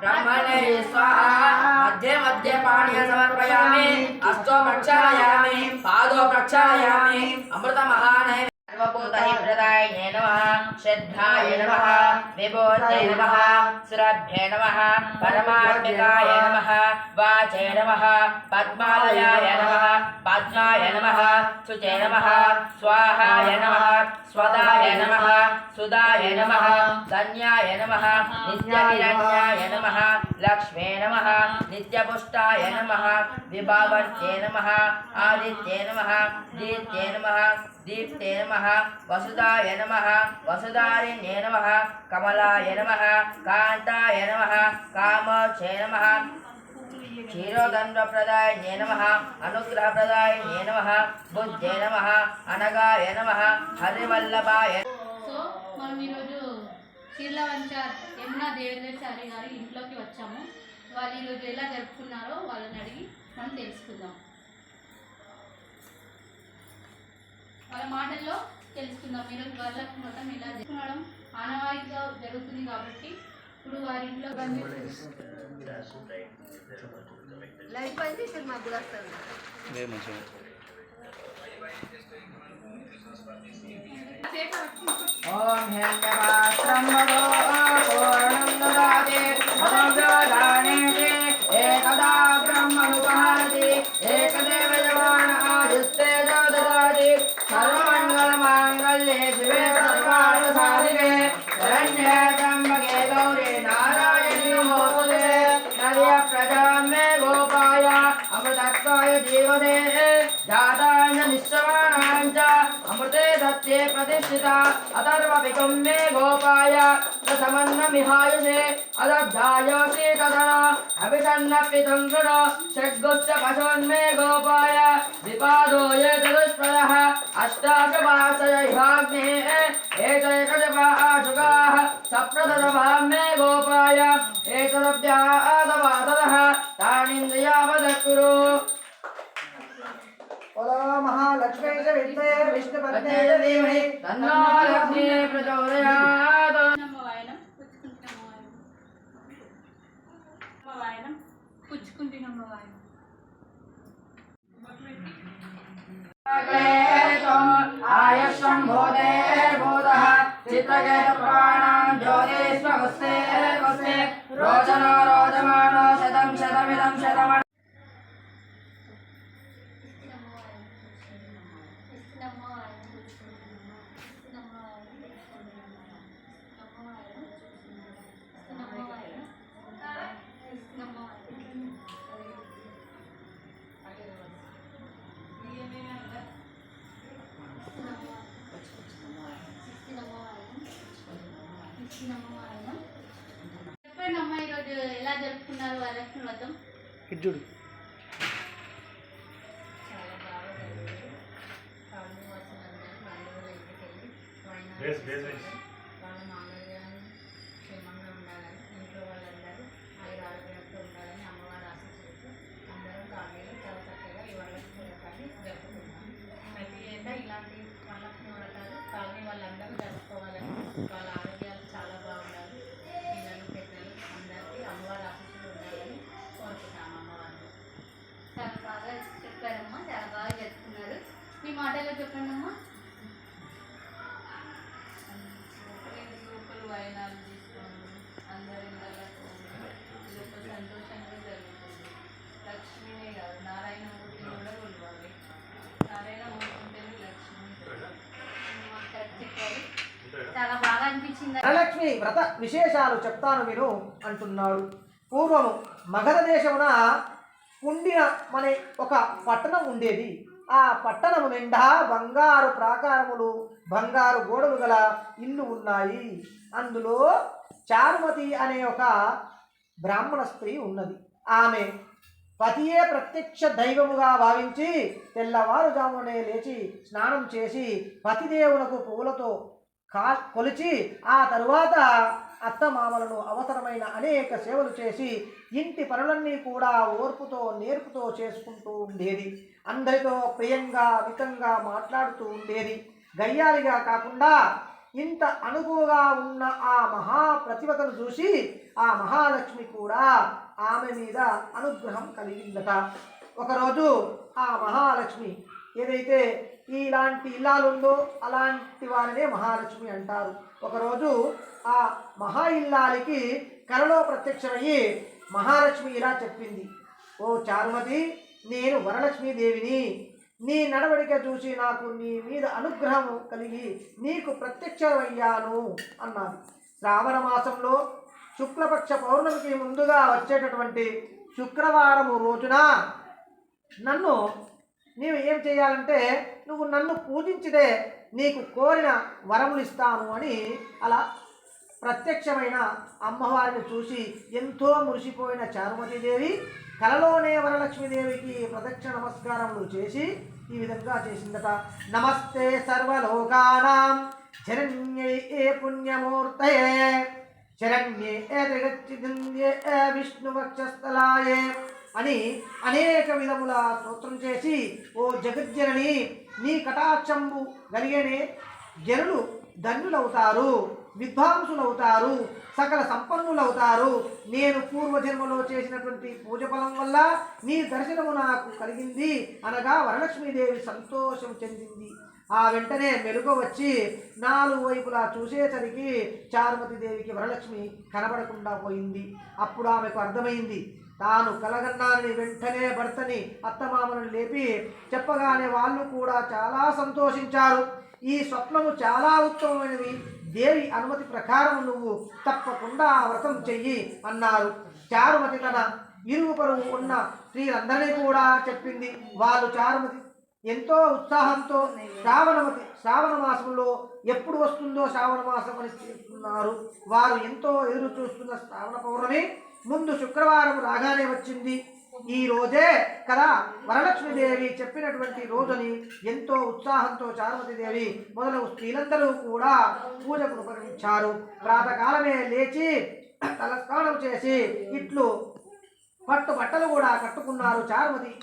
బ్రహ్మణే స్వాహ మధ్య మధ్య పాణ్య సమర్పయామి అష్టో ప్రక్షాళయామి పాదో ప్రక్షాళయామి అమృత మహానయ प्रदायिने नमः श्रद्धाय नमः विभूते नमः सुरभ्ये नमः परमात्मिकाय नमः वाचे नमः पद्मालयाय नमः पद्माय नमः शुचे नमः स्वाहाय नमः स्वदाय नमः सुदाय नमः धन्याय नमः नित्यहिरण्याय नमः లక్ష్మే నమ నిత్యపుష్టాయ నమ విభావర్త్యే నమ ఆదిత్యే నమ దీప్తే నమ దీప్తే నమ వసుధాయ నమ వసుధారిణ్యే నమ కమలాయ నమ కాంతాయ నమ కామోక్షే నమ క్షీరోదండ్రప్రదాయనే నమ అనుగ్రహప్రదాయే నమ బుద్ధే నమ అనగాయ నమ హరివల్లభాయ సో చీర్ల వంచ యమునా దేవేంద్రచారి గారి ఇంట్లోకి వచ్చాము. వాళ్ళు ఈరోజు ఎలా జరుపుకున్నారో వాళ్ళని అడిగి మనం తెలుసుకుందాం. వాళ్ళ మాటల్లో తెలుసుకుందాం. ఈరోజు వాళ్ళ మొత్తం ఎలా జరుపుకోవడం ఆనవాయితీగా జరుగుతుంది కాబట్టి ఇప్పుడు వారి ఇంట్లో లైఫ్ అయితే కూడా ఓం హ్యంజపాత్రం వదో పూర్ణం దదాతి మదం దానేతి ఏకదా బ్రహ్మనుపహారతి ఏకదేవ యమాన ఆదిస్తే దదాతి సర్వమంగళమాంగళ్యే శివే సర్వార్థ సాధికే శరణ్యే త్రయంబకే గౌరీ నారాయణీ నమోస్తుతే నదియ चे प्रतिष्ठिता अतर्वपितुं मे गोपाय प्रथमन्नमिहायुषे अदब्धायासि तदना अभिषन्नपितं कृण षड्गुश्च पशोन्मे गोपाय विपादो ये चतुष्पदः अष्टाशपाशयैवाग्नेः एतैकशपाशुकाः मे गोपाय एतदभ्याः तानिन्द्रियावदकुरु ओलो महालक्ष्मी च विद्महे विष्णुपत्ने च धीमहि तन्नो लक्ष्मी प्रचोदयात्। आयुष्भूतेर्भूतः चित्रकेतुप्राणां ज्योतिष्वगुस्ते रोचनो చెప్పండి అమ్మ ఈరోజు ఎలా జరుపుకున్నారు వరలక్ష్మి వ్రతం? ఇంటికి వెళ్ళి మామయ్య క్షేమంగా ఉండాలని ఇంట్లో వాళ్ళందరూ ఐదు ఆరోగ్యాలతో ఉండాలని అమ్మవారి ఆశీస్సులతో అందరం కాలనీలో చాలా చక్కగా ఈ వరలక్ష్మి వ్రతాన్ని జరుపుకుంటాం ప్రతి ఏటా ఇలాంటి వరలక్ష్మి వ్రతాలు కాలనీ వాళ్ళందరూ జరుపుకోవాలని వాళ్ళ చాలా బాగా అనిపించింది. వరలక్ష్మి వ్రత విశేషాలు చెప్తాను విను అంటున్నాడు. పూర్వము మగధ దేశమున ఉండిన అనే ఒక పట్టణం ఉండేది. ఆ పట్టణము నిండా బంగారు ప్రాకారములు బంగారు గోడలు గల ఇల్లు ఉన్నాయి. అందులో చారుమతి అనే ఒక బ్రాహ్మణ స్త్రీ ఉన్నది. ఆమె పతియే ప్రత్యక్ష దైవముగా భావించి తెల్లవారుజామునే లేచి స్నానం చేసి పతిదేవునకు పువ్వులతో కా కొలిచి ఆ తరువాత అత్తమామలను అవసరమైన అనేక సేవలు చేసి ఇంటి పనులన్నీ కూడా ఓర్పుతో నేర్పుతో చేసుకుంటూ ఉండేది. అందరితో ప్రియంగా మితంగా మాట్లాడుతూ ఉండేది. గయ్యాలిగా కాకుండా ఇంత అనుకువగా ఉన్న ఆ మహా ప్రతిభతను చూసి ఆ మహాలక్ష్మి కూడా ఆమె మీద అనుగ్రహం కలిగిందట. ఒకరోజు ఆ మహాలక్ష్మి ఏదైతే ఇలాంటి ఇల్లాలు ఉందో అలాంటి వారినే మహాలక్ష్మి అంటారు. ఒకరోజు ఆ మహా ఇల్లాలికి కలలో ప్రత్యక్షమయ్యి మహాలక్ష్మి ఇలా చెప్పింది. ఓ చారుమతి నేను వరలక్ష్మీదేవిని. నీ నడవడిక చూసి నాకు నీ మీద అనుగ్రహం కలిగి నీకు ప్రత్యక్షమయ్యాను అన్నారు శ్రావణ మాసంలో శుక్లపక్ష పౌర్ణమికి ముందుగా వచ్చేటటువంటి శుక్రవారము రోజున నన్ను నీవు ఏం చేయాలంటే నువ్వు నన్ను పూజించితే నీకు కోరిన వరములు ఇస్తాను అని అలా ప్రత్యక్షమైన అమ్మవారిని చూసి ఎంతో మురిసిపోయిన చారుమతీదేవి కలలోనే వరలక్ష్మీదేవికి ప్రదక్షిణ నమస్కారములు చేసి ఈ విధంగా చేసిందట. నమస్తే సర్వలోకానాం. శరణ్యై ఏ పుణ్యమూర్తయే. శరణ్యే ఏ ఏ విష్ణువక్షస్థలాయే. అని అనేక విధముల స్తోత్రం చేసి ఓ జగజ్జనని నీ కటాక్షంబు కలిగేనే జనులు ధన్యులవుతారు విద్వాంసులవుతారు సకల సంపన్నులవుతారు. నేను పూర్వజన్మలో చేసినటువంటి పూజ ఫలం వల్ల నీ దర్శనము నాకు కలిగింది. అనగా వరలక్ష్మీదేవి సంతోషం చెందింది. ఆ వెంటనే మెలుగు వచ్చి నాలుగు వైపులా చూసేసరికి చారుమతి దేవికి వరలక్ష్మి కనబడకుండా పోయింది. అప్పుడు ఆమెకు అర్థమైంది. తాను కలగన్నాని వెంటనే భర్తని అత్తమామను లేపి చెప్పగానే వాళ్ళు కూడా చాలా సంతోషించారు. ఈ స్వప్నము చాలా ఉత్తమమైనవి దేవి అనుమతి ప్రకారం నువ్వు తప్పకుండా వ్రతం చెయ్యి అన్నారు. చారుమతి తన ఇరుగు పరువు ఉన్న స్త్రీలందరినీ కూడా చెప్పింది. వాళ్ళు చారుమతి ఎంతో ఉత్సాహంతో శ్రావణమతి శ్రావణ మాసంలో ఎప్పుడు వస్తుందో శ్రావణ మాసం అని చెప్తున్నారు. వారు ఎంతో ఎదురు చూస్తున్న శ్రావణ పౌర్ణమి ముందు శుక్రవారం రాగానే వచ్చింది. ఈ రోజే కదా వరలక్ష్మీదేవి చెప్పినటువంటి రోజుని ఎంతో ఉత్సాహంతో చారుమతిదేవి మొదలగు స్త్రీలందరూ కూడా పూజకు ఉపకరించారు. ప్రాతకాలమే లేచి తలస్నానం చేసి ఇట్లు పట్టు బట్టలు కూడా కట్టుకున్నారు. చారుమతి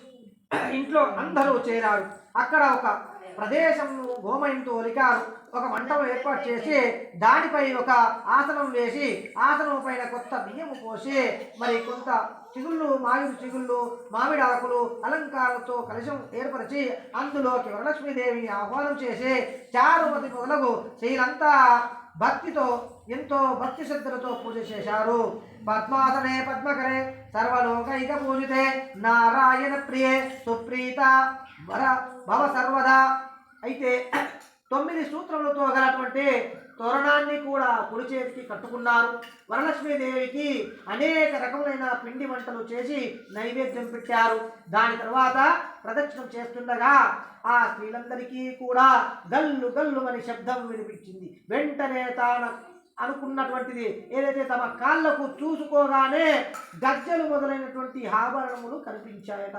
ఇంట్లో అందరూ చేరారు. అక్కడ ఒక ప్రదేశం గోమయంతో ఒలికారు ఒక మంటపం ఏర్పాటు చేసి దానిపై ఒక ఆసనం వేసి ఆసనం పైన కొత్త బియ్యము పోసి మరి కొంత చిగుళ్ళు మామిడి చిగుళ్ళు మామిడి ఆకులు అలంకారాలతో కలశం ఏర్పరిచి అందులోకి వరలక్ష్మీదేవిని ఆహ్వానం చేసి చారుమతి మొదలగు శ్రీలంతా భక్తితో ఎంతో భక్తి శ్రద్ధలతో పూజ చేశారు. పద్మాసనే పద్మకరే సర్వలోకైక పూజితే నారాయణ ప్రియే సుప్రీత వర భవ సర్వదా. అయితే తొమ్మిది సూత్రములతో గలటువంటి తోరణాన్ని కూడా కుడి చేతికి కట్టుకున్నారు. వరలక్ష్మీదేవికి అనేక రకములైన పిండి వంటలు చేసి నైవేద్యం పెట్టారు. దాని తర్వాత ప్రదక్షిణం చేస్తుండగా ఆ స్త్రీలందరికీ కూడా గల్లు గల్లు అని శబ్దం వినిపించింది. వెంటనే తాను అనుకున్నటువంటిది ఏదైతే తమ కాళ్ళకు చూసుకోగానే గజ్జలు మొదలైనటువంటి ఆభరణములు కనిపించాయట.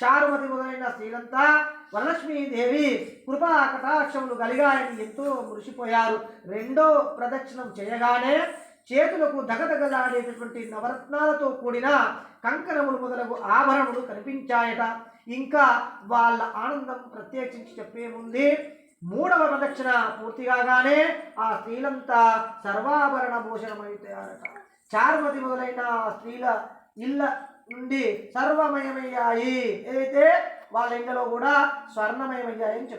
చారుమతి మొదలైన స్త్రీలంతా వరలక్ష్మీదేవి కృపా కటాక్షములు కలిగాయని ఎంతో మురిసిపోయారు. రెండో ప్రదక్షిణం చేయగానే చేతులకు దగదగలాడేటటువంటి నవరత్నాలతో కూడిన కంకణములు మొదలగు ఆభరణములు కనిపించాయట. ఇంకా వాళ్ళ ఆనందం ప్రత్యేకించి చెప్పేముంది మూడవ ప్రదక్షిణ పూర్తి కాగానే ఆ స్త్రీలంతా సర్వాభరణ భూషణమైపోయారట చార్మతి మొదలైన స్త్రీల ఇళ్ళ నుండి సర్వమయమయ్యాయి. ఏదైతే వాళ్ళ ఇంట్లో కూడా స్వర్ణమయమయ్యాయని చెప్తారు